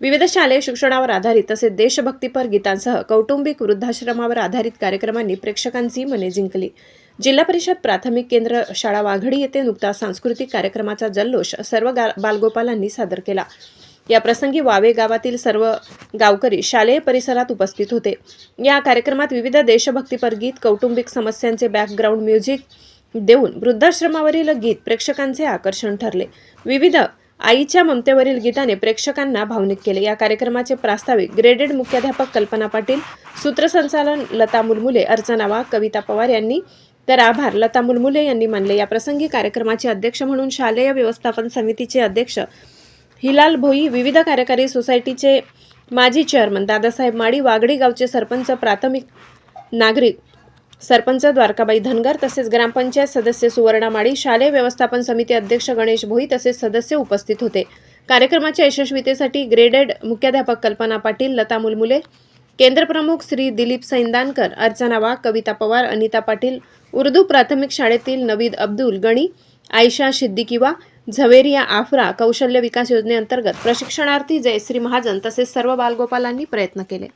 विविध शालेय शिक्षणावर आधारित तसेच देशभक्तीपर गीतांसह कौटुंबिक वृद्धाश्रमावर आधारित कार्यक्रमांनी प्रेक्षकांची मने जिंकली. जिल्हा परिषद प्राथमिक केंद्र शाळा वाघडी येथे नुकताच सांस्कृतिक कार्यक्रमाचा जल्लोष सर्व गा बालगोपालांनी सादर केला. या प्रसंगी वावे गावातील सर्व गावकरी शालेय परिसरात उपस्थित होते. या कार्यक्रमात विविध देशभक्तीपर गीत कौटुंबिक समस्यांचे बॅकग्राऊंड म्युझिक देऊन वृद्धाश्रमावरील गीत प्रेक्षकांचे आकर्षण ठरले. विविध आईच्या ममतेवरील गीताने प्रेक्षकांना भावनिक केले. या कार्यक्रमाचे प्रास्ताविक ग्रेडेड मुख्याध्यापक कल्पना पाटील सूत्रसंचालन लता मुलमुले अर्चना वाघ कविता पवार यांनी तर आभार. लता मुलमुले यांनी मानले. या प्रसंगी कार्यक्रमाचे अध्यक्ष म्हणून शालेय व्यवस्थापन समितीचे अध्यक्ष हिलाल भोई विविध कार्यकारी सोसायटीचे माजी चेअरमन दादासाहेब माडी वागडी गावचे सरपंच प्राथमिक नागरिक सरपंच द्वारकाबाई धनगर तसेच ग्रामपंचायत सदस्य सुवर्णा माळी शालेय व्यवस्थापन समिती अध्यक्ष गणेश भोई तसेच सदस्य उपस्थित होते. कार्यक्रमाच्या यशस्वीतेसाठी ग्रेडेड मुख्याध्यापक कल्पना पाटील लता मुलमुले केंद्रप्रमुख श्री दिलीप सैंदानकर अर्चना वाघ कविता पवार अनिता पाटील उर्दू प्राथमिक शाळेतील नवीद अब्दुल गणी आयशा सिद्दीकिवा झवेरिया आफरा कौशल्य विकास योजनेअंतर्गत प्रशिक्षणार्थी जयश्री महाजन तसेच सर्व बालगोपालांनी प्रयत्न केले.